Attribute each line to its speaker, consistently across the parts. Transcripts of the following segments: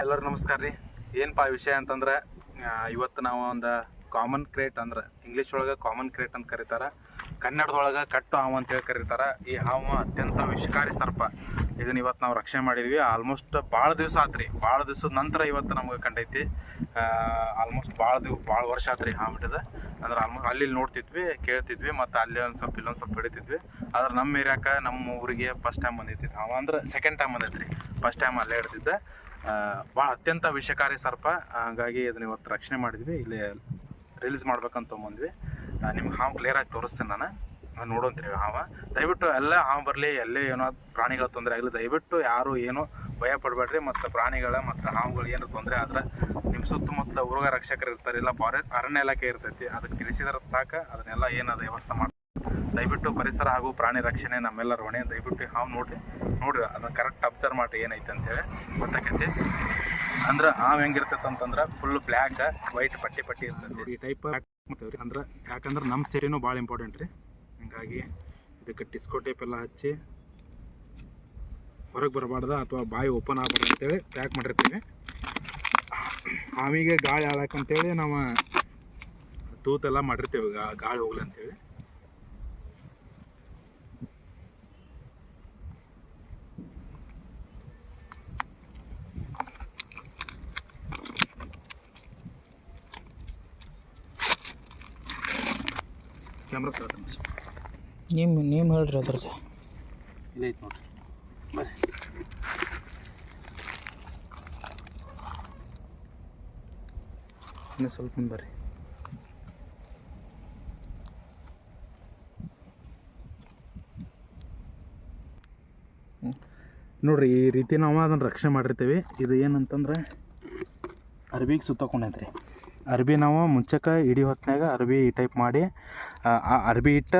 Speaker 1: ಎಲ್ಲರೂ ನಮಸ್ಕಾರ ರೀ. ಏನಪ್ಪ ವಿಷಯ ಅಂತಂದ್ರೆ ಇವತ್ತು ನಾವು ಒಂದು ಕಾಮನ್ ಕ್ರೇಟ್ ಅಂದ್ರೆ ಇಂಗ್ಲೀಷ್ ಒಳಗೆ ಕಾಮನ್ ಕ್ರೇಟ್ ಅಂತ ಕರೀತಾರೆ. ಕನ್ನಡದೊಳಗೆ ಕಟ್ಟು ಹಾವು ಅಂತೇಳಿ ಕರೀತಾರೆ. ಈ ಹಾವು ಅತ್ಯಂತ ವಿಷಕಾರಿ ಸರ್ಪ. ಇದನ್ನ ಇವತ್ತು ನಾವು ರಕ್ಷಣೆ ಮಾಡಿದ್ವಿ. ಆಲ್ಮೋಸ್ಟ್ ಭಾಳ ದಿವಸ ಆತ್ರಿ. ಭಾಳ ದಿವಸದ ನಂತರ ಇವತ್ತು ನಮ್ಗೆ ಕಂಡೈತಿ. ಆಲ್ಮೋಸ್ಟ್ ಭಾಳ ದಿವ್ ಭಾಳ ವರ್ಷ ಆತ್ರಿ ಹಾವು ಬಿಟ್ಟದ ಅಂದ್ರೆ ಆಲ್ಮೋಸ್ಟ್ ಅಲ್ಲಿ ನೋಡ್ತಿದ್ವಿ, ಕೇಳ್ತಿದ್ವಿ, ಮತ್ತು ಅಲ್ಲಿ ಒಂದು ಸ್ವಲ್ಪ ಇಲ್ಲೊಂದು ಸ್ವಲ್ಪ ಹಿಡಿತಿದ್ವಿ. ಆದ್ರೆ ನಮ್ಮ ಏರಿಯಾಕ ನಮ್ಮ ಊರಿಗೆ ಫಸ್ಟ್ ಟೈಮ್ ಬಂದಿತ್ತು ಹಾವು. ಅಂದ್ರೆ ಸೆಕೆಂಡ್ ಟೈಮ್ ಬಂದೈತ್ರಿ. ಫಸ್ಟ್ ಟೈಮ್ ಅಲ್ಲೇ ಹಿಡ್ತಿದ್ದೆ ಭಾಳ ಅತ್ಯಂತ ವಿಷಕಾರಿ ಸರ್ಪ. ಹಾಗಾಗಿ ಅದನ್ನ ಇವತ್ತು ರಕ್ಷಣೆ ಮಾಡಿದ್ವಿ. ಇಲ್ಲಿ ರಿಲೀಸ್ ಮಾಡ್ಬೇಕಂತ ಬಂದ್ವಿ. ನಿಮ್ಗೆ ಹಾವು ಕ್ಲಿಯರಾಗಿ ತೋರಿಸ್ತೇನೆ ನಾನು. ನೋಡೋಂತೀವಿ ಹಾವು. ದಯವಿಟ್ಟು ಎಲ್ಲ ಹಾವು ಬರಲಿ, ಎಲ್ಲೇ ಏನೋ ಪ್ರಾಣಿಗಳ ತೊಂದರೆ ಆಗಲಿ, ದಯವಿಟ್ಟು ಯಾರು ಏನು ಭಯ ಪಡಬೇಡ್ರಿ. ಮತ್ತು ಪ್ರಾಣಿಗಳ, ಮತ್ತು ಹಾವುಗಳು ಏನು ತೊಂದರೆ ಆದ್ರೆ ನಿಮ್ಮ ಸುತ್ತಮುತ್ತಲ ಉರುಗ ರಕ್ಷಕರು ಇರ್ತಾರೆ ಇಲ್ಲ ಫಾರೆಸ್ಟ್ ಅರಣ್ಯ ಇಲಾಖೆ ಇರ್ತೈತಿ. ಅದಕ್ಕೆ ತಿಳಿಸಿದ್ರ ಸಾಕ. ಅದನ್ನೆಲ್ಲ ಏನದು ವ್ಯವಸ್ಥೆ ಮಾಡಿ ದಯವಿಟ್ಟು ಪರಿಸರ ಹಾಗೂ ಪ್ರಾಣಿ ರಕ್ಷಣೆ ನಮ್ಮೆಲ್ಲರ ಹೊಣೆ. ದಯವಿಟ್ಟು ಹಾವು ನೋಡಿ, ನೋಡ್ರಿ, ಅದನ್ನ ಕರೆಕ್ಟ್ ಅಬ್ಸರ್ವ್ ಮಾಡಿ ಏನೈತೆ ಅಂತೇಳಿ ಗೊತ್ತಾಕೈತಿ. ಅಂದ್ರೆ ಹಾವು ಹೆಂಗಿರ್ತೈತೆ ಅಂತಂದ್ರೆ ಫುಲ್ ಬ್ಲ್ಯಾಕ್ ವೈಟ್ ಪಟ್ಟಿ ಪಟ್ಟಿ ಇರ್ತೈತಿ. ಈ ಟೈಪ್ ರೀ ಅಂದ್ರೆ ಯಾಕಂದ್ರೆ ನಮ್ಮ ಸೇರಿನೂ ಭಾಳ ಇಂಪಾರ್ಟೆಂಟ್ ರೀ. ಹಂಗಾಗಿ ಇದಕ್ಕೆ ಟಿಸ್ಕೋ ಟೇಪ್ ಎಲ್ಲ ಹಚ್ಚಿ ಹೊರಗೆ ಬರಬಾರ್ದ ಅಥವಾ ಬಾಯಿ ಓಪನ್ ಆಗಬಾರ್ದು ಅಂತೇಳಿ ಪ್ಯಾಕ್ ಮಾಡಿರ್ತೀವಿ. ಹಾವಿಗೆ ಗಾಳಿ ಆಳಕ್ಕಂತೇಳಿ ನಾವು ತೂತೆಲ್ಲ ಮಾಡಿರ್ತೀವಿ ಗಾಳಿ ಹೋಗ್ಲಿ ಅಂತೇಳಿ. Camera sir.
Speaker 2: ನಿಮ್ಮ ನಿಮ್ಮ ಹೇಳ್ರಿ ಅದ್ರದ್ದು.
Speaker 1: ಇಲ್ಲೈತೆ ನೋಡ್ರಿ. ಬರ್ರಿ ಇನ್ನೂ ಸ್ವಲ್ಪ ಮುಂದೆ ಬರ್ರಿ. ನೋಡ್ರಿ ಈ ರೀತಿ ನಾವು ಅದನ್ನು ರಕ್ಷಣೆ ಮಾಡಿರ್ತೀವಿ. ಇದು ಏನಂತಂದ್ರೆ ಅರ್ಬಿಗೆ ಸುತ್ತಕೊಂಡೈತ್ರಿ. ಅರ್ಬಿ ನಾವು ಮುಂಚೆಕ ಇಡೀ ಹೊತ್ತಿನಾಗ ಅರ್ಬಿ ಈ ಟೈಪ್ ಮಾಡಿ, ಆ ಅರ್ಬಿ ಇಟ್ಟ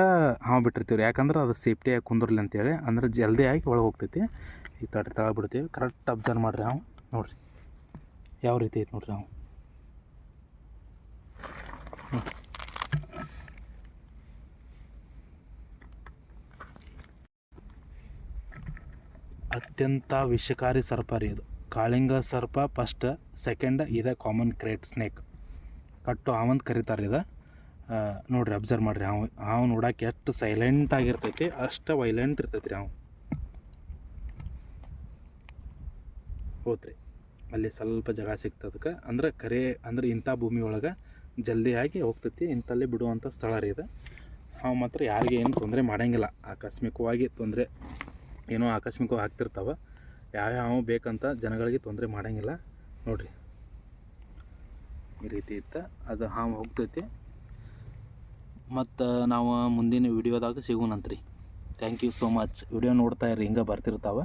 Speaker 1: ಹಾವು ಬಿಟ್ಟಿರ್ತೀವಿ ಯಾಕಂದ್ರೆ ಅದು ಸೇಫ್ಟಿಯಾಗಿ ಕುಂದ್ರಲಿ ಅಂತೇಳಿ, ಅಂದ್ರೆ ಜಲ್ದಿ ಆಗಿ ಒಳಗೆ ಹೋಗ್ತೈತಿ. ಈ ತಡೆ ತಳ ಬಿಡ್ತೀವಿ. ಕರೆಕ್ಟ್ ಅಬ್ಸರ್ವ್ ಮಾಡಿರಿ ನಾವು ನೋಡ್ರಿ. ಯಾವ ರೀತಿ ಐತೆ ನೋಡ್ರಿ ನಾವು ಅತ್ಯಂತ ವಿಷಕಾರಿ ಸರ್ಪ ರೀ ಇದು. ಕಾಳಿಂಗ ಸರ್ಪ ಫಸ್ಟ್ ಸೆಕೆಂಡ್ ಇದೆ ಕಾಮನ್ ಕ್ರೇಟ್ ಸ್ನೇಕ್ ಕಟ್ಟು ಹಾವಂತ ಕರೀತಾರೆ ಇದು. ನೋಡಿರಿ ಅಬ್ಸರ್ವ್ ಮಾಡಿರಿ ಹಾವು ಹಾವು ನೋಡಕ್ಕೆ ಎಷ್ಟು ಸೈಲೆಂಟ್ ಆಗಿರ್ತೈತಿ, ಅಷ್ಟು ವೈಲೆಂಟ್ ಇರ್ತೈತಿ ರೀ ಹಾವು ಹೋತ್ರಿ, ಅಲ್ಲಿ ಸ್ವಲ್ಪ ಜಾಗ ಸಿಗ್ತದಕ್ಕೆ ಅಂದ್ರೆ ಕರೆ, ಅಂದ್ರೆ ಇಂಥ ಭೂಮಿ ಒಳಗೆ ಆಗಿ ಹೋಗ್ತೈತಿ, ಇಂಥಲ್ಲಿ ಬಿಡುವಂಥ ಸ್ಥಳ ರೀ ಇದು. ಹಾವು ಮಾತ್ರ ಯಾರಿಗೆ ಏನು ತೊಂದರೆ ಮಾಡಂಗಿಲ್ಲ, ಆಕಸ್ಮಿಕವಾಗಿ ತೊಂದರೆ, ಏನೋ ಆಕಸ್ಮಿಕವಾಗಿ ಆಗ್ತಿರ್ತಾವೆ. ಯಾವ್ಯಾವ ಬೇಕಂತ ಜನಗಳಿಗೆ ತೊಂದರೆ ಮಾಡಂಗಿಲ್ಲ. ನೋಡ್ರಿ. ಈ ರೀತಿ ಇತ್ತು. ಅದು ಹಾಂ ಹೋಗ್ತೈತಿ. ಮತ್ತು ನಾವು ಮುಂದಿನ ವಿಡಿಯೋದಾಗ ಸಿಗೋಣಂತ್ರಿ thank you so much video ನೋಡ್ತಾ ಇರಿ ಹಿಂಗೆ ಬರ್ತಿರ್ತಾವೆ.